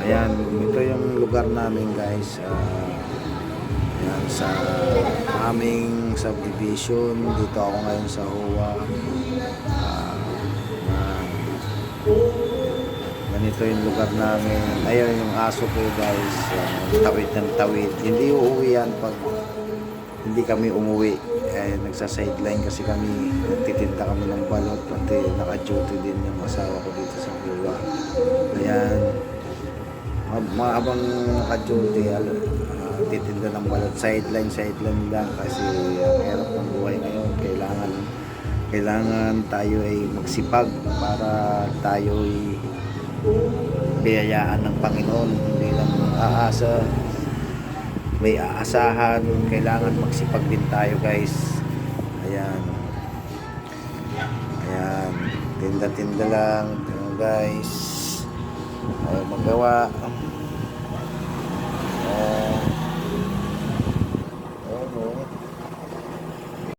Ayan, ito yung lugar namin guys. Ah, ayan, sa aming subdivision. Dito ako ngayon sa HOA. Ah, ayan. ganito yung lugar namin. Ayun yung aso ko guys. Ah, tawid ng tawid. Hindi uuwi yan pag hindi kami umuwi. Eh, nagsa-sideline kasi kami. Nagtitinda kami ng balot. Pati naka-duty din yung asawa mga habang naka-duty, al- ah, titinda ng balot. Sideline, sideline lang kasi ang hirap ng buhay ngayon. Kailangan kailangan tayo ay magsipag para tayo ay biyayaan ng Panginoon. Hindi lang aasa. May aasahan. Kailangan magsipag din tayo guys. Ayan. Ayan. Tinda-tinda lang. Ayan, guys. Ayaw magawa. Ayan,